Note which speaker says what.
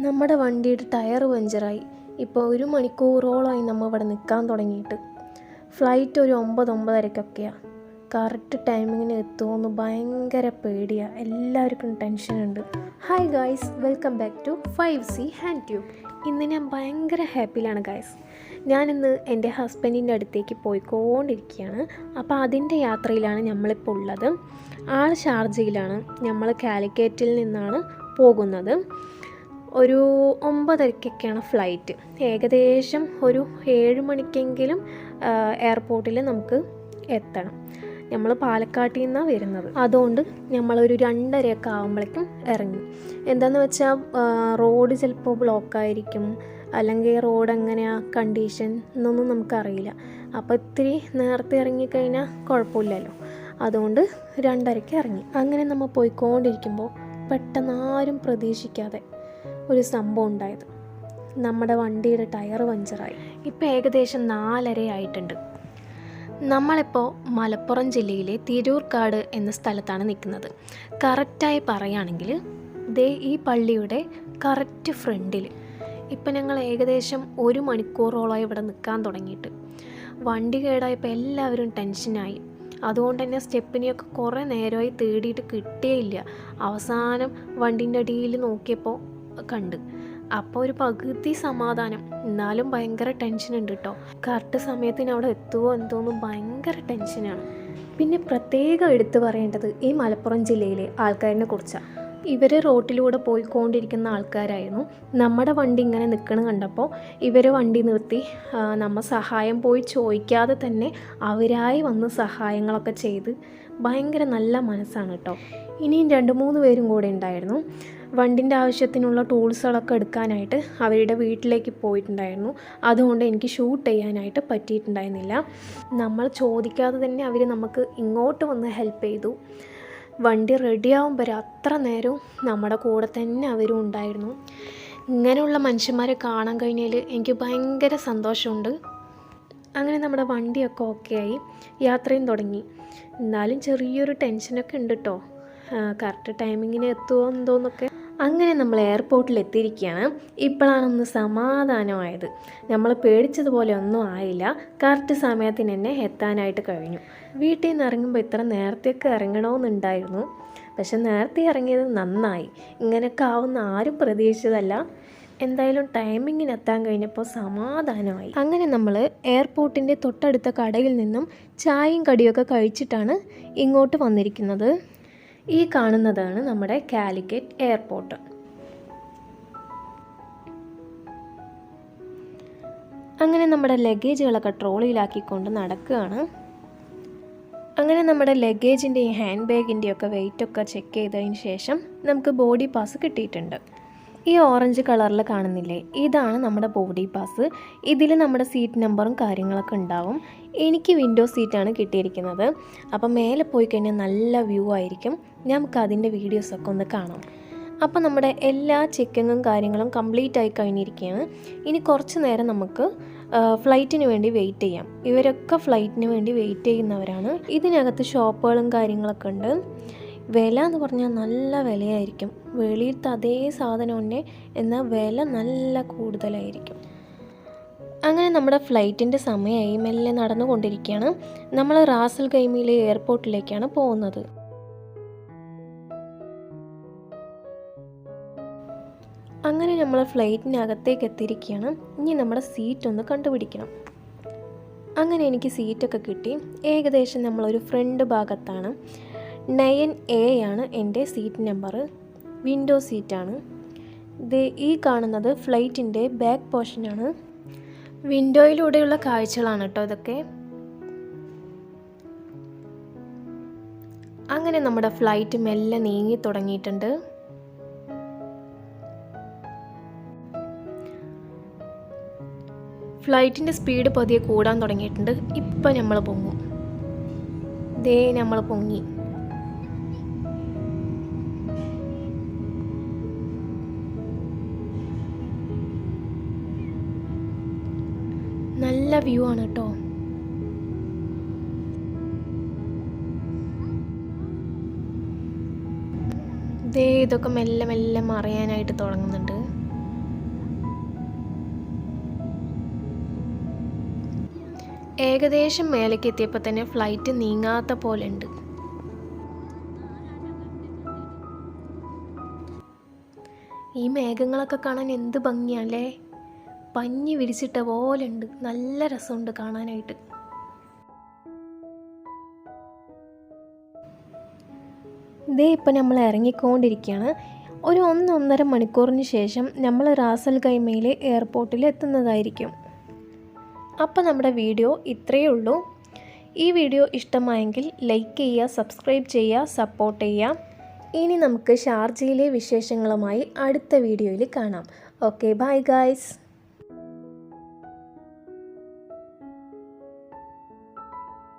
Speaker 1: നമ്മുടെ വണ്ടിയുടെ ടയർ പഞ്ചറായി. ഇപ്പോൾ ഒരു മണിക്കൂറോളമായി നമ്മൾ ഇവിടെ നിൽക്കാൻ തുടങ്ങിയിട്ട്. ഫ്ലൈറ്റ് ഒരു ഒമ്പത് ഒമ്പതരക്കൊക്കെയാണ് കറക്റ്റ് ടൈമിങ്ങിന് എത്തുമെന്ന് ഭയങ്കര പേടിയാണ് എല്ലാവർക്കും ടെൻഷനുണ്ട്. Hi guys welcome back to five C hand tube ഇന്ന് ഞാൻ ഭയങ്കര ഹാപ്പിയിലാണ് ഗായ്സ് ഞാനിന്ന് എന്റെ ഹസ്ബൻഡിന്റെ അടുത്തേക്ക് പോയിക്കൊണ്ടിരിക്കുകയാണ്. അപ്പോൾ അതിന്റെ യാത്രയിലാണ് നമ്മളിപ്പോൾ ഉള്ളത്. ആൾ ഷാർജയിലാണ്. നമ്മൾ കാലിക്കേറ്റിൽ നിന്നാണ് പോകുന്നത്. ഒരു ഒമ്പതരക്കൊക്കെയാണ് ഫ്ലൈറ്റ്. ഏകദേശം ഒരു ഏഴ് മണിക്കെങ്കിലും എയർപോർട്ടിൽ നമുക്ക് എത്തണം. നമ്മൾ പാലക്കാട്ടിൽ നിന്നാണ് വരുന്നത്. അതുകൊണ്ട് നമ്മളൊരു രണ്ടരയൊക്കെ ആകുമ്പോഴേക്കും ഇറങ്ങി എന്താണെന്ന് വെച്ചാൽ റോഡ് ചിലപ്പോൾ ബ്ലോക്കായിരിക്കും. അല്ലെങ്കിൽ റോഡ് എങ്ങനെയാണ് കണ്ടീഷൻ എന്നൊന്നും നമുക്കറിയില്ല. അപ്പോൾ ഇത്തിരി നേരത്തെ ഇറങ്ങിക്കഴിഞ്ഞാൽ കുഴപ്പമില്ലല്ലോ. അതുകൊണ്ട് രണ്ടരയ്ക്ക് ഇറങ്ങി അങ്ങനെ നമ്മൾ പോയിക്കൊണ്ടിരിക്കുമ്പോൾ പെട്ടെന്ന് ആരും പ്രതീക്ഷിക്കാതെ ഒരു സംഭവം ഉണ്ടായത്. നമ്മുടെ വണ്ടിയുടെ ടയർ പഞ്ചറായി. ഇപ്പോൾ ഏകദേശം നാലര ആയിട്ടുണ്ട് നമ്മളിപ്പോൾ മലപ്പുറം ജില്ലയിലെ തിരൂർക്കാട് എന്ന സ്ഥലത്താണ് നിൽക്കുന്നത്. കറക്റ്റായി പറയുകയാണെങ്കിൽ ദേ ഈ പള്ളിയുടെ കറക്റ്റ് ഫ്രണ്ടിൽ. ഇപ്പം ഞങ്ങൾ ഏകദേശം ഒരു മണിക്കൂറോളമായി ഇവിടെ നിൽക്കാൻ തുടങ്ങിയിട്ട്. വണ്ടി കേടായപ്പോൾ എല്ലാവരും ടെൻഷനായി. അതുകൊണ്ട് തന്നെ സ്റ്റെപ്പിനെയൊക്കെ കുറേ നേരമായി തേടിയിട്ട് കിട്ടേയില്ല അവസാനം വണ്ടിന്റെ അടിയിൽ നോക്കിയപ്പോൾ കണ്ട്. അപ്പോൾ ഒരു പകുതി സമാധാനം. എന്നാലും ഭയങ്കര ടെൻഷൻ ഉണ്ട് കേട്ടോ കറക്റ്റ് സമയത്തിന് അവിടെ എത്തുമോ എന്തോന്നും ഭയങ്കര ടെൻഷനാണ് പിന്നെ പ്രത്യേകം എടുത്തു പറയേണ്ടത് ഈ മലപ്പുറം ജില്ലയിലെ ആൾക്കാരിനെ കുറിച്ചാണ് ഇവർ റോട്ടിലൂടെ പോയിക്കൊണ്ടിരിക്കുന്ന ആൾക്കാരായിരുന്നു. നമ്മുടെ വണ്ടി ഇങ്ങനെ നിൽക്കണ കണ്ടപ്പോൾ ഇവർ വണ്ടി നിർത്തി. നമ്മൾ നമ്മ സഹായം പോയി ചോദിക്കാതെ തന്നെ അവരായി വന്ന് സഹായങ്ങളൊക്കെ ചെയ്ത് ഭയങ്കര നല്ല മനസ്സാണ് കേട്ടോ ഇനിയും രണ്ട് മൂന്ന് പേരും കൂടെ ഉണ്ടായിരുന്നു. വണ്ടിന്റെ ആവശ്യത്തിനുള്ള ടൂൾസുകളൊക്കെ എടുക്കാനായിട്ട് അവരുടെ വീട്ടിലേക്ക് പോയിട്ടുണ്ടായിരുന്നു. അതുകൊണ്ട് എനിക്ക് ഷൂട്ട് ചെയ്യാനായിട്ട് പറ്റിയിട്ടുണ്ടായിരുന്നില്ല. നമ്മൾ ചോദിക്കാതെ തന്നെ അവർ നമുക്ക് ഇങ്ങോട്ട് വന്ന് ഹെൽപ്പ് ചെയ്തു. വണ്ടി റെഡിയാവും വരെ അത്ര നേരവും നമ്മുടെ കൂടെ തന്നെ അവരും ഉണ്ടായിരുന്നു. ഇങ്ങനെയുള്ള മനുഷ്യന്മാരെ കാണാൻ കഴിഞ്ഞതിൽ എനിക്ക് ഭയങ്കര സന്തോഷമുണ്ട്. അങ്ങനെ നമ്മുടെ വണ്ടിയൊക്കെ ഓക്കെ ആയി. യാത്രയും തുടങ്ങി. എന്നാലും ചെറിയൊരു ടെൻഷനൊക്കെ ഉണ്ട് കേട്ടോ കറക്റ്റ് ടൈമിങ്ങിന് എത്തുമോ എന്തോന്നൊക്കെ. അങ്ങനെ നമ്മൾ എയർപോർട്ടിൽ എത്തിയിരിക്കുകയാണ് ഇപ്പോഴാണൊന്ന് സമാധാനമായത്. നമ്മൾ പേടിച്ചതുപോലെ ഒന്നും ആയില്ല. കറക്റ്റ് സമയത്തിന് തന്നെ എത്താനായിട്ട് കഴിഞ്ഞു. വീട്ടിൽ നിന്ന് ഇറങ്ങുമ്പോൾ ഇത്ര നേരത്തെയൊക്കെ ഇറങ്ങണമെന്നുണ്ടായിരുന്നു. പക്ഷെ നേരത്തെ ഇറങ്ങിയത് നന്നായി. ഇങ്ങനെയൊക്കെ ആവുന്ന ആരും പ്രതീക്ഷിച്ചതല്ല. എന്തായാലും ടൈമിങ്ങിന് എത്താൻ കഴിഞ്ഞപ്പോൾ സമാധാനമായി. അങ്ങനെ നമ്മൾ എയർപോർട്ടിന്റെ തൊട്ടടുത്ത കടയിൽ നിന്നും ചായയും കടിയൊക്കെ കഴിച്ചിട്ടാണ് ഇങ്ങോട്ട് വന്നിരിക്കുന്നത്. ഈ കാണുന്നതാണ് നമ്മുടെ കാലിക്കറ്റ് എയർപോർട്ട്. അങ്ങനെ നമ്മുടെ ലഗേജുകളൊക്കെ ട്രോളിയിലാക്കിക്കൊണ്ട് നടക്കുകയാണ്. അങ്ങനെ നമ്മുടെ ലഗേജിന്റെയും ഹാൻഡ് ബാഗിന്റെയും ഒക്കെ വെയിറ്റൊക്കെ ചെക്ക് ചെയ്തതിന് ശേഷം നമുക്ക് ബോഡി പാസ് കിട്ടിയിട്ടുണ്ട്. ഈ ഓറഞ്ച് കളറിൽ കാണുന്നില്ലേ? ഇതാണ് നമ്മുടെ ബോഡി പാസ്. ഇതിൽ നമ്മുടെ സീറ്റ് നമ്പറും കാര്യങ്ങളൊക്കെ ഉണ്ടാവും. എനിക്ക് വിൻഡോ സീറ്റാണ് കിട്ടിയിരിക്കുന്നത്. അപ്പം മേലെ പോയി കഴിഞ്ഞാൽ നല്ല വ്യൂ ആയിരിക്കും. നമുക്ക് അതിന്റെ വീഡിയോസൊക്കെ ഒന്ന് കാണാം. അപ്പോൾ നമ്മുടെ എല്ലാ ചെക്കിങ്ങും കാര്യങ്ങളും കംപ്ലീറ്റ് ആയി കഴിഞ്ഞിരിക്കുകയാണ്. ഇനി കുറച്ച് നേരം നമുക്ക് ഫ്ലൈറ്റിന് വേണ്ടി വെയിറ്റ് ചെയ്യാം. ഇവരൊക്കെ ഫ്ലൈറ്റിന് വേണ്ടി വെയിറ്റ് ചെയ്യുന്നവരാണ്. ഇതിനകത്ത് ഷോപ്പുകളും കാര്യങ്ങളൊക്കെ ഉണ്ട്. വില എന്ന് പറഞ്ഞാൽ നല്ല വിലയായിരിക്കും. വെളിയിലത്തെ അതേ സാധനം തന്നെ എന്നാൽ വില നല്ല കൂടുതലായിരിക്കും. അങ്ങനെ നമ്മുടെ ഫ്ലൈറ്റിന്റെ സമയമായി മെല്ലെ നടന്നുകൊണ്ടിരിക്കുകയാണ്. നമ്മൾ റാസൽ ഗൈമിയിലെ എയർപോർട്ടിലേക്കാണ് പോകുന്നത്. അങ്ങനെ നമ്മൾ ഫ്ലൈറ്റിനകത്തേക്ക് എത്തിയിരിക്കുകയാണ്. ഇനി നമ്മുടെ സീറ്റ് ഒന്ന് കണ്ടുപിടിക്കണം. അങ്ങനെ എനിക്ക് സീറ്റൊക്കെ കിട്ടി. ഏകദേശം നമ്മളൊരു ഫ്രണ്ട് ഭാഗത്താണ്. നയൻ എ ആണ് എന്റെ സീറ്റ് നമ്പർ വിൻഡോ സീറ്റാണ്. ഇത് ഈ കാണുന്നത് ഫ്ലൈറ്റിന്റെ ബാക്ക് പോർഷനാണ്. വിൻഡോയിലൂടെയുള്ള കാഴ്ചകളാണ് കേട്ടോ ഇതൊക്കെ. അങ്ങനെ നമ്മുടെ ഫ്ലൈറ്റ് മെല്ലെ നീങ്ങി തുടങ്ങിയിട്ടുണ്ട്. ഫ്ലൈറ്റിന്റെ സ്പീഡ് പതിയെ കൂടാൻ തുടങ്ങിയിട്ടുണ്ട്. ഇപ്പം നമ്മൾ പൊങ്ങും. ദേ നമ്മൾ പൊങ്ങി. നല്ല വ്യൂ ആണ് കേട്ടോ ദേ ഇതൊക്കെ മെല്ലെ മെല്ലെ മറയാനായിട്ട് തുടങ്ങുന്നുണ്ട്. ഏകദേശം മേലേക്ക് എത്തിയപ്പോൾ തന്നെ ഫ്ലൈറ്റ് നീങ്ങാത്ത പോലെ ഉണ്ട്. ഈ മേഘങ്ങളൊക്കെ കാണാൻ എന്ത് ഭംഗിയാണല്ലേ? പഞ്ഞി വിരിച്ചിട്ട പോലെ ഉണ്ട് നല്ല രസമുണ്ട് കാണാനായിട്ട്. ഇതേ ഇപ്പം നമ്മൾ ഇറങ്ങിക്കൊണ്ടിരിക്കുകയാണ് ഒരു ഒന്നൊന്നര മണിക്കൂറിന് ശേഷം നമ്മൾ റാസൽ കൈമയിലെ എയർപോർട്ടിൽ എത്തുന്നതായിരിക്കും. അപ്പോൾ നമ്മുടെ വീഡിയോ ഇത്രയേ ഉള്ളൂ. ഈ വീഡിയോ ഇഷ്ടമായെങ്കിൽ ലൈക്ക് ചെയ്യുക സബ്സ്ക്രൈബ് ചെയ്യുക സപ്പോർട്ട് ചെയ്യുക. ഇനി നമുക്ക് ഷാർജയിലെ വിശേഷങ്ങളുമായി അടുത്ത വീഡിയോയിൽ കാണാം. Okay bye guys.